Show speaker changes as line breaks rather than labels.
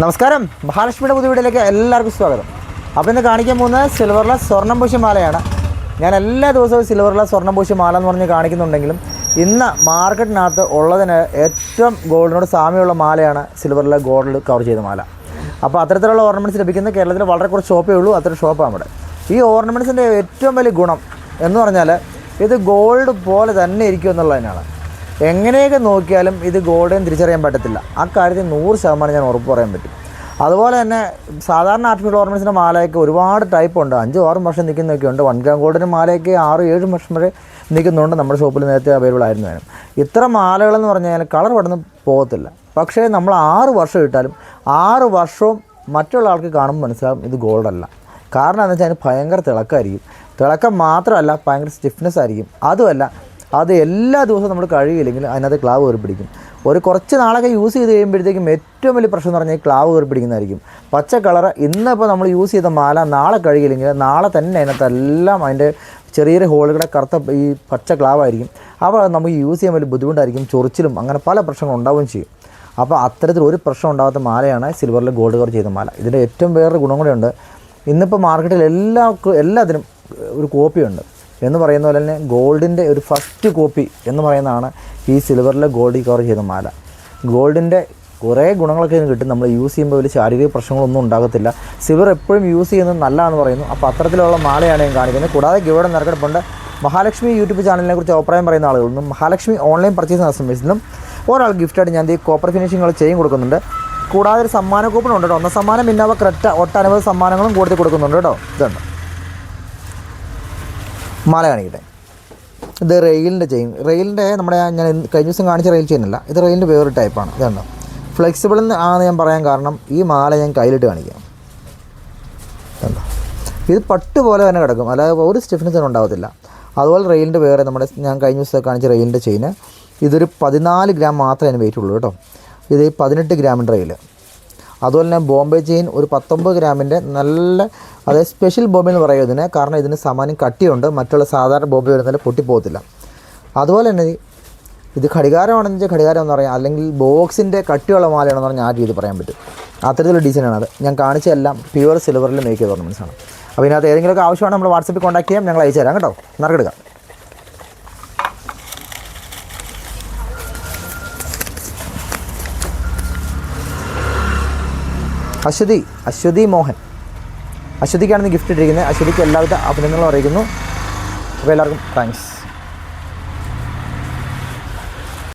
നമസ്കാരം. മഹാലക്ഷ്മിയുടെ പുതിയ വീഡിയോയിലേക്ക് എല്ലാവർക്കും സ്വാഗതം. അപ്പോൾ ഇന്ന് കാണിക്കാൻ പോകുന്നത് സിൽവറിലെ സ്വർണം പൂശിയ മാലയാണ് ഞാൻ എല്ലാ ദിവസവും സിൽവറിലെ സ്വർണം പൂശിയ മാല എന്ന് പറഞ്ഞ് കാണിക്കുന്നുണ്ടെങ്കിലും ഇന്ന് മാർക്കറ്റിനകത്ത് ഉള്ളതിന് ഏറ്റവും ഗോൾഡിനോട് സാമ്യമുള്ള മാലയാണ് സിൽവറിലെ ഗോൾഡ് കവർ ചെയ്ത മാല. അപ്പോൾ അത്തരത്തിലുള്ള ഓർണമെന്റ്സ് ലഭിക്കുന്ന കേരളത്തിൽ വളരെ കുറച്ച് ഷോപ്പേ ഉള്ളൂ അത്ര ഷോപ്പാണ് നമ്മുടെ ഈ ഓർണമെന്റ്സിന്റെ ഏറ്റവും വലിയ ഗുണം എന്ന് പറഞ്ഞാൽ ഇത് ഗോൾഡ് പോലെ തന്നെ ഇരിക്കും എന്നുള്ളതിനാണ്. എങ്ങനെയൊക്കെ നോക്കിയാലും ഇത് ഗോൾഡൻ തിരിച്ചറിയാൻ പറ്റത്തില്ല. ആ കാര്യത്തിൽ നൂറ് ശതമാനം ഞാൻ ഉറപ്പ് പറയാൻ പറ്റും. അതുപോലെ തന്നെ സാധാരണ ആർട്ടിഫിഷ്യൽ ഓർണമെന്റ്സിന്റെ മാലയൊക്കെ ഒരുപാട് ടൈപ്പ് ഉണ്ട്. അഞ്ചും ആറും വർഷം നിൽക്കുന്നൊക്കെ ഉണ്ട്. വൺ ഗ്രാം ഗോൾഡിന്റെ മാലയൊക്കെ ആറ് ഏഴ് വർഷം വരെ നിൽക്കുന്നുണ്ട്. നമ്മുടെ ഷോപ്പിൽ നേരത്തെ അവൈലബിൾ ആയിരുന്നു വേണം ഇത്ര മാലകളെന്ന് പറഞ്ഞു കഴിഞ്ഞാൽ കളർ പെട്ടെന്ന് പോകത്തില്ല. പക്ഷേ നമ്മൾ ആറ് വർഷം ഇട്ടാലും ആറ് വർഷവും മറ്റുള്ള ആൾക്ക് കാണുമ്പോൾ മനസ്സിലാവും ഇത് ഗോൾഡല്ല കാരണം എന്താ വെച്ചാൽ അതിന് ഭയങ്കര തിളക്കമായിരിക്കും. തിളക്കം മാത്രമല്ല ഭയങ്കര സ്റ്റിഫ്നെസ് ആയിരിക്കും. അതുമല്ല അത് എല്ലാ ദിവസവും നമ്മൾ കഴുകിയില്ലെങ്കിൽ അതിനകത്ത് ക്ലാവ് കയറി പിടിക്കും. ഒരു കുറച്ച് നാളൊക്കെ യൂസ് ചെയ്ത് കഴിയുമ്പോഴത്തേക്കും ഏറ്റവും വലിയ പ്രശ്നം എന്ന് പറഞ്ഞാൽ ക്ലാവ് കയറി പിടിക്കുന്നതായിരിക്കും. പച്ച കളറ് ഇന്നിപ്പോൾ നമ്മൾ യൂസ് ചെയ്ത മാല നാളെ കഴുകിയില്ലെങ്കിൽ നാളെ തന്നെ അതിനകത്ത് എല്ലാം അതിന്റെ ചെറിയ ചെറിയ ഹോളുകളുടെ കറുത്ത ഈ പച്ച ക്ലാവായിരിക്കും അപ്പോൾ നമുക്ക് യൂസ് ചെയ്യാൻ വലിയ ബുദ്ധിമുട്ടായിരിക്കും ചൊറിച്ചിലും അങ്ങനെ പല പ്രശ്നങ്ങളും ഉണ്ടാവുകയും ചെയ്യും. അപ്പോൾ അത്തരത്തിൽ ഒരു പ്രശ്നം ഉണ്ടാകാത്ത മാലയാണ് സിൽവറിൽ ഗോൾഡ് കവർ ചെയ്ത മാല. ഇതിന്റെ ഏറ്റവും വേറൊരു ഗുണം കൂടെയുണ്ട് ഇന്നിപ്പോൾ മാർക്കറ്റിൽ എല്ലാ എല്ലാത്തിനും ഒരു കോപ്പിയുണ്ട് എന്ന് പറയുന്ന പോലെ തന്നെ ഗോൾഡിന്റെ ഒരു ഫസ്റ്റ് കോപ്പി എന്ന് പറയുന്നതാണ് ഈ സിൽവറിലെ ഗോൾഡ് കവർ ചെയ്ത മാല. ഗോൾഡിന്റെ കുറേ ഗുണങ്ങളൊക്കെ ഇതിന് കിട്ടും. നമ്മൾ യൂസ് ചെയ്യുമ്പോൾ വലിയ ശാരീരിക പ്രശ്നങ്ങളൊന്നും ഉണ്ടാകത്തില്ല. സിൽവർ എപ്പോഴും യൂസ് ചെയ്യുന്നത് നല്ലതാണെന്ന് പറയുന്നു. അപ്പോൾ അത്തരത്തിലുള്ള മാലയാണ് ഞാൻ കാണിക്കുന്നത്. കൂടാതെ ഗിവിടെ നിറക്കെടുപ്പുണ്ട്. മഹാലക്ഷ്മി യൂട്യൂബ് ചാനലിനെ കുറിച്ച് അഭിപ്രായം പറയുന്ന ആളുകളൊന്നും മഹാലക്ഷ്മി ഓൺലൈൻ പർച്ചേസ് കസ്റ്റമേഴ്സിനും ഒരാൾ ഗിഫ്റ്റായിട്ട് ഞാൻ ഈ കോപ്പർ ഫിനിഷിങ്ങുകൾ ചെയ്യും കൊടുക്കുന്നുണ്ട്. കൂടാതെ ഒരു സമ്മാന കൂപ്പൺ ഉണ്ട് കേട്ടോ. ഒന്ന സമ്മാനം ഇന്നോവ ക്രെറ്റ ഒട്ടനവധി സമ്മാനങ്ങളും കൂടുതൽ കൊടുക്കുന്നുണ്ട് കേട്ടോ. ഇതുണ്ട്. മാല കാണിക്കട്ടെ. ഇത് റെയിലിന്റെ ചെയിൻ. റെയിലിന്റെ നമ്മുടെ ഞാൻ കഴിഞ്ഞ ദിവസം കാണിച്ച റെയിൽ ചെയിൻ അല്ല ഇത് റെയിലിന്റെ വേറൊരു ടൈപ്പാണ് ഇതുണ്ടോ ഫ്ലെക്സിബിൾ ആണെന്ന് ഞാൻ പറയാൻ കാരണം ഈ മാല ഞാൻ കയ്യിലിട്ട് കാണിക്കാം. ഇതുണ്ടോ ഇത് പട്ട് പോലെ തന്നെ കിടക്കും. അല്ലാതെ ഒരു സ്റ്റിഫ്നെസ് ഉണ്ടാകത്തില്ല അതുപോലെ റെയിലിന്റെ വേറെ നമ്മുടെ ഞാൻ കഴിഞ്ഞ ദിവസം കാണിച്ച റെയിലിന്റെ ചെയിന് ഇതൊരു പതിനാല് ഗ്രാം മാത്രമേ അതിന് വെയിറ്റ് ഉള്ളൂ കേട്ടോ. ഇത് പതിനെട്ട് ഗ്രാമിന്റെ റെയിൽ. അതുപോലെ തന്നെ ബോംബെ ചെയിൻ ഒരു പത്തൊമ്പത് ഗ്രാമിന്റെ നല്ല അതായത് സ്പെഷ്യൽ ബോംബെ എന്ന് പറയും ഇതിന് കാരണം ഇതിന് സമാനം കട്ടിയുണ്ട് മറ്റുള്ള സാധാരണ ബോംബെ വരുന്നതിൽ പൊട്ടിപ്പോകത്തില്ല. അതുപോലെ തന്നെ ഇത് ഘടികാരമാണെന്ന് വെച്ചാൽ ഘടികാരം എന്ന് പറയാം അല്ലെങ്കിൽ ബോക്സിന്റെ കട്ടിയുള്ള മാലയാണെന്ന് പറഞ്ഞാൽ ആ രീതി പറയാൻ പറ്റും. അത്തരത്തിലുള്ള ഡിസൈനാണ് അത്. ഞാൻ കാണിച്ചതെല്ലാം പ്യുവർ സിൽവറിൽ മേക്ക് ചെയ്ത് ഓർണമെന്റ്സ് ആണ്. അപ്പോൾ ഇതിനകത്ത് ഏതെങ്കിലുമൊക്കെ ആവശ്യമാണ് നമ്മൾ വാട്സപ്പിൽ കോൺടാക്ട് ചെയ്യാം ഞങ്ങൾ അയച്ചു തരാം കേട്ടോ. നറുക്കെടുക്കാം. അശ്വതി അശ്വതി മോഹൻ. അശ്വതിക്കാണ് ഗിഫ്റ്റ് ഇട്ടിരിക്കുന്നത്. അശ്വതിക്ക് എല്ലാവിധ അഭിനന്ദനങ്ങളും അറിയിക്കുന്നു. അപ്പോൾ എല്ലാവർക്കും താങ്ക്സ്